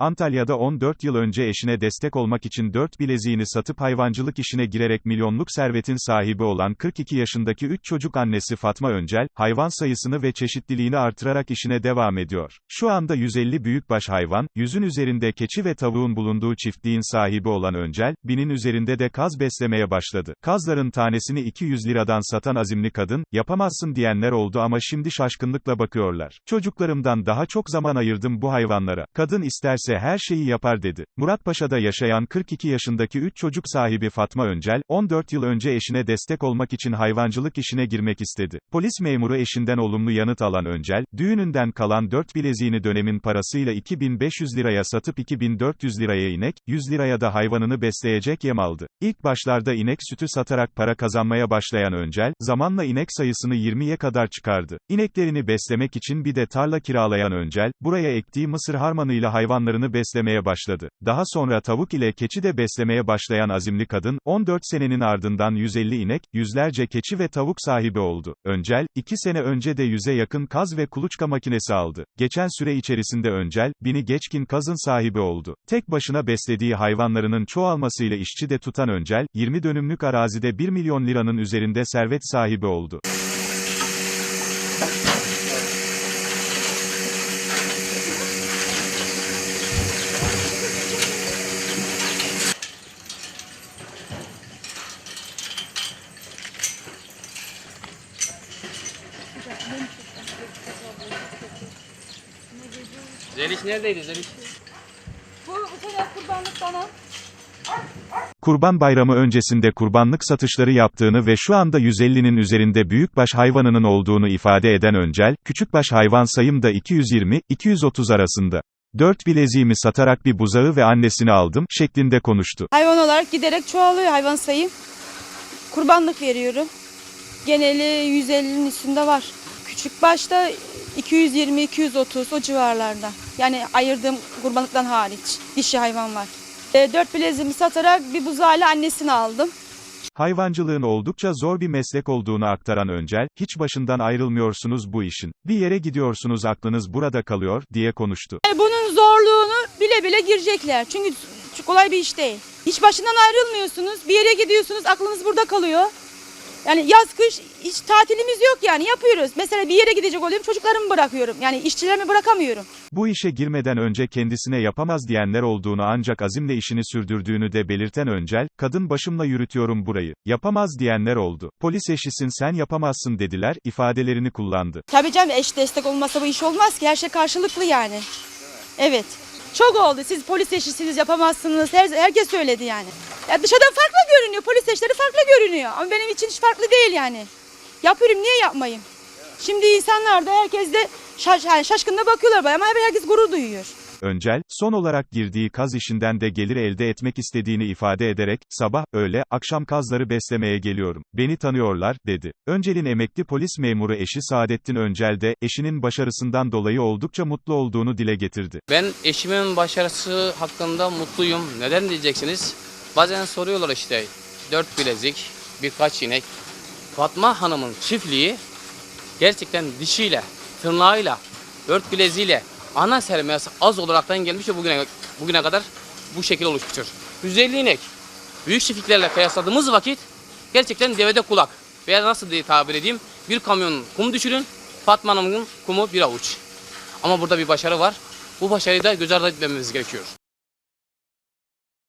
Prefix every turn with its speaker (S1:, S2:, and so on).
S1: Antalya'da 14 yıl önce eşine destek olmak için 4 bileziğini satıp hayvancılık işine girerek milyonluk servetin sahibi olan 42 yaşındaki 3 çocuk annesi Fatma Öncel, hayvan sayısını ve çeşitliliğini artırarak işine devam ediyor. Şu anda 150 büyükbaş hayvan, yüzün üzerinde keçi ve tavuğun bulunduğu çiftliğin sahibi olan Öncel, binin üzerinde de kaz beslemeye başladı. Kazların tanesini 200 liradan satan azimli kadın, yapamazsın diyenler oldu ama şimdi şaşkınlıkla bakıyorlar. Çocuklarımdan daha çok zaman ayırdım bu hayvanlara. Kadın isterse her şeyi yapar dedi. Muratpaşa'da yaşayan 42 yaşındaki 3 çocuk sahibi Fatma Öncel, 14 yıl önce eşine destek olmak için hayvancılık işine girmek istedi. Polis memuru eşinden olumlu yanıt alan Öncel, düğününden kalan 4 bileziğini dönemin parasıyla 2500 liraya satıp 2400 liraya inek, 100 liraya da hayvanını besleyecek yem aldı. İlk başlarda inek sütü satarak para kazanmaya başlayan Öncel, zamanla inek sayısını 20'ye kadar çıkardı. İneklerini beslemek için bir de tarla kiralayan Öncel, buraya ektiği mısır harmanıyla hayvanlarını beslemeye başladı. Daha sonra tavuk ile keçi de beslemeye başlayan azimli kadın, 14 senenin ardından 150 inek, yüzlerce keçi ve tavuk sahibi oldu. Öncel, 2 sene önce de 100'e yakın kaz ve kuluçka makinesi aldı. Geçen süre içerisinde Öncel, bini geçkin kazın sahibi oldu. Tek başına beslediği hayvanlarının çoğalmasıyla işçi de tutan Öncel, 20 dönümlük arazide 1 milyon liranın üzerinde servet sahibi oldu.
S2: Zeliş neredeydi Zeliş?
S3: Bu bu sene kurbanlık bana.
S1: Kurban Bayramı öncesinde kurbanlık satışları yaptığını ve şu anda 150'nin üzerinde büyükbaş hayvanının olduğunu ifade eden Öncel, küçükbaş hayvan sayım da 220-230 arasında. 4 bileziğimi satarak bir buzağı ve annesini aldım, şeklinde konuştu.
S3: Hayvan olarak giderek çoğalıyor hayvan sayım. Kurbanlık veriyorum. Geneli 150'nin üstünde var. Küçük başta 220-230 o civarlarda. Yani ayırdığım kurbanlıktan hariç. Dişi hayvan var. E, dört bileziğimi satarak bir buzağıyla annesini aldım.
S1: Hayvancılığın oldukça zor bir meslek olduğunu aktaran Öncel, hiç başından ayrılmıyorsunuz bu işin. Bir yere gidiyorsunuz aklınız burada kalıyor, diye konuştu.
S3: E, bunun zorluğunu bile bile girecekler. Çünkü kolay bir iş değil. Hiç başından ayrılmıyorsunuz. Bir yere gidiyorsunuz aklınız burada kalıyor. Yani yaz kış hiç tatilimiz yok yani yapıyoruz. Mesela bir yere gidecek oluyorum çocuklarımı bırakıyorum. Yani işçilerimi bırakamıyorum.
S1: Bu işe girmeden önce kendisine yapamaz diyenler olduğunu ancak azimle işini sürdürdüğünü de belirten Öncel, kadın başımla yürütüyorum burayı. Yapamaz diyenler oldu. Polis eşisin sen yapamazsın dediler, ifadelerini kullandı.
S3: Tabii canım eş destek olmasa bu iş olmaz ki. Her şey karşılıklı yani. Evet. Çok oldu. Siz polis eşisiniz yapamazsınız. Her, herkes söyledi yani. Ya dışarıdan farklı görünüyor. Polis eşleri farklı görünüyor. Ama benim için hiç farklı değil yani. Yapıyorum niye yapmayayım? Şimdi insanlar da herkes de şaş, yani şaşkınla bakıyorlar bana ama herkes gurur duyuyor.
S1: Öncel, son olarak girdiği kaz işinden de gelir elde etmek istediğini ifade ederek, sabah, öğle, akşam kazları beslemeye geliyorum. Beni tanıyorlar, dedi. Öncel'in emekli polis memuru eşi Saadettin Öncel de, eşinin başarısından dolayı oldukça mutlu olduğunu dile getirdi.
S2: Ben eşimin başarısı hakkında mutluyum. Neden diyeceksiniz? Bazen soruyorlar işte. Dört bilezik, birkaç inek. Fatma Hanım'ın çiftliği gerçekten dişiyle, tırnağıyla, dört bileziğiyle ana sermayesi az olaraktan gelmiş ve bugüne, bugüne kadar bu şekil oluşmuştur. 150 inek. Büyük çiftliklerle kıyasladığımız vakit gerçekten devede kulak. Veya nasıl diye tabir edeyim, bir kamyon kum düşürün, Fatma Hanım'ın kumu bir avuç. Ama burada bir başarı var. Bu başarıyı da göz ardı etmememiz gerekiyor.